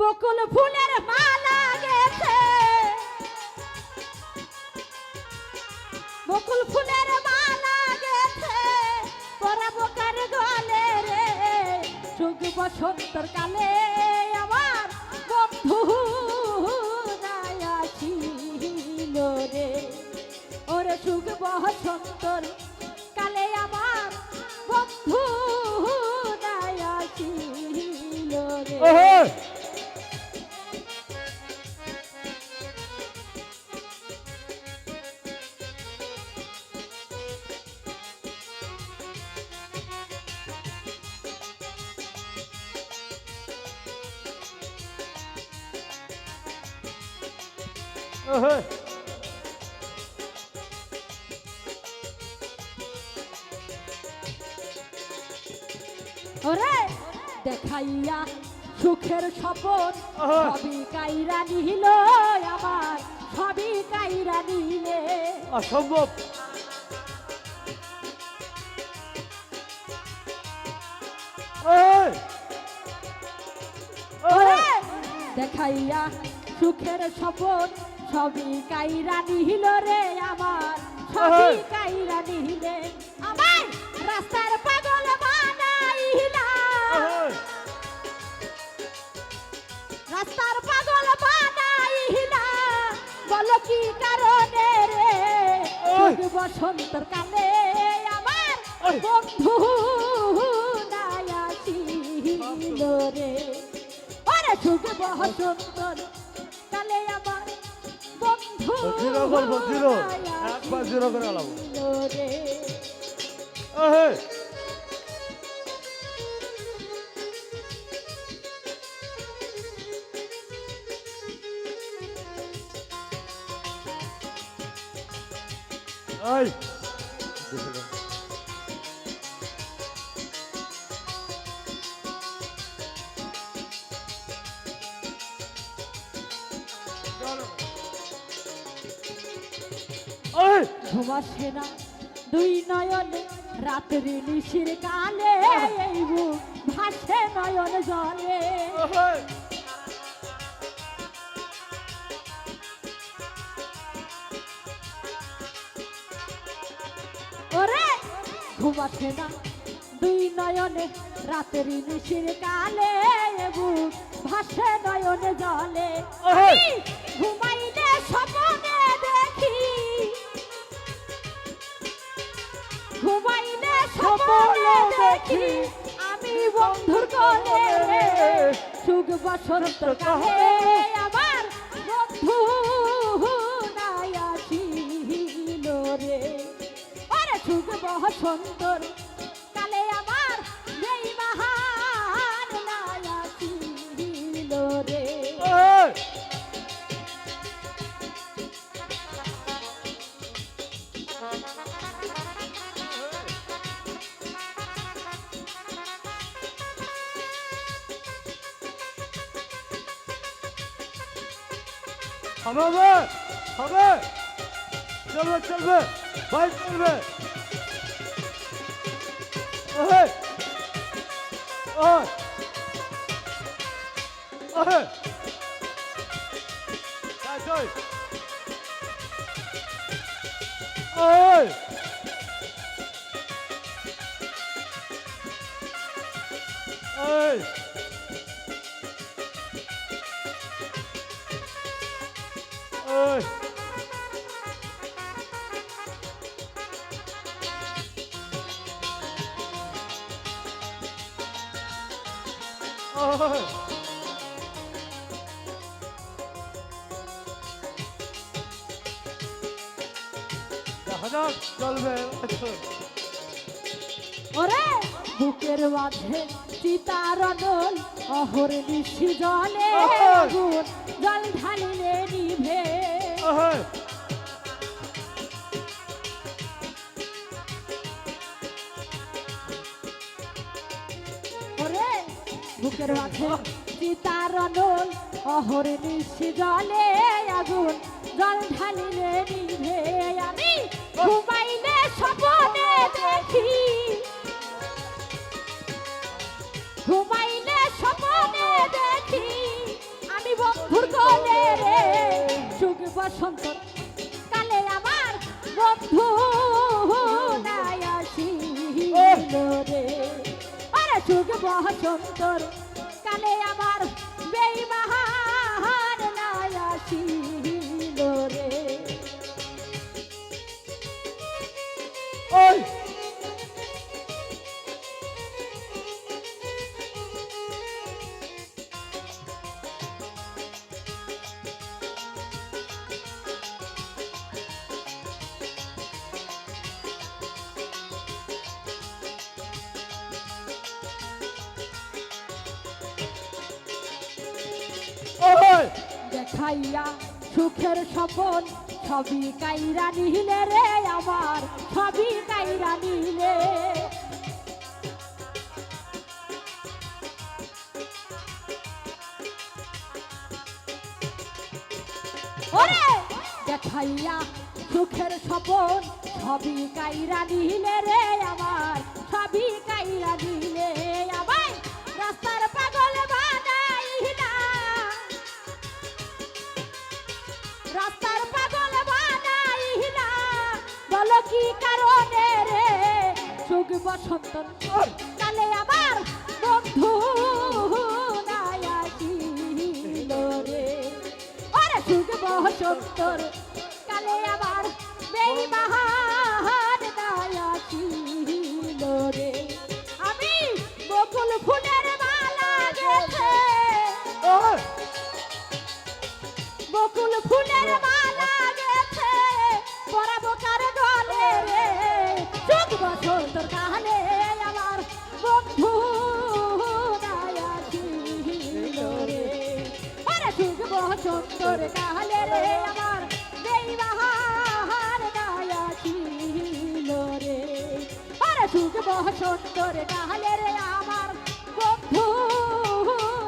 বকুল ফুলের মালা গেছে। বকুল ফুলের মালা গেছে, পরাবো কার গলে রে। সুখ বসন্তর কালে আমার বন্ধু ছিল রে। ওরে সুখ বসন্তর কালে আমার বন্ধু ছিল রে। ওরে দেখাইয়া সুখের স্বপন আহা। সবই কাইরা নিল আমার সবই কাইরা নিলে। অসম্ভব। দেখাইয়া সুখের স্বপন সবই কাইরা নিল রে আমার সবই। কাইরা নিলে আমার রাস্তার পাগল বানাইলা। রাস্তার পাগল বানাইলা বলো কি কারণে রে? বসন্তর কালে আমার। বন্ধু নাই আসিল রে। ওরে শুধু বসন্তর জিরো বলব, জিরো। একবার জিরো করে আলাবো। আসিল রে ওহে এই! ওই ঘুমাসে না। দুই নয়নে রাত্রি নিশির কালে এই বুক ভাসে নয়ন জলে। ওরে! ঘুমাসে না। দুই নয়নে রাত্রি নিশির কালে বুক ভাসে নয়নে জলে। ওহে! দেখি আমি বন্ধুর কোলে। সুখ বসন্ত কাহে, আমার বন্ধু নাই আসিল রে। আরে সুখ বসন্তর 好，准备，准备，准备，准备，来，兄弟们，准备，哎，哎，哎，来，走，哎，哎，哎。চলবে ওরে বুকের মাঝে চিতারনল অহর নিশি জলে জল ঢালিলে নিভে। বুকের মাঝে পিতার নল অহরে নিশি জলে আগুন, জল ঢালিলে নিভে আমি ঘুমাইলে স্বপনে দেখি। ঘুমাইলে স্বপনে দেখি আমি বন্ধুর কোলে রে সুখ বসন্ত কালে আমার বন্ধু নাই আসিল রে। যুগ বসন্তর কালে আমার বেইমাহার দেখাইয়া সুখের স্বপন সবই কাইরা নিলে রে আমার সবই কাইরা ওরে! দেখাইয়া সুখের স্বপন সবই কাইরা নিলে রে আমার সবই কাইরা নিলে। আমার রাস্তার পাগল কি কারণে রে? বসন্ত কালে আমার বন্ধু নাই রে। বসন্তর কালে আমার বেইমাহার বছর তোর কানে রে আমার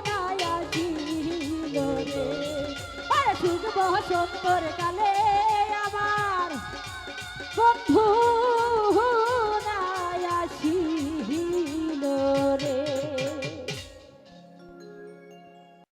নাই আসিল রে। আরে চোখ বছর তোর বন্ধু কালে আমার বন্ধু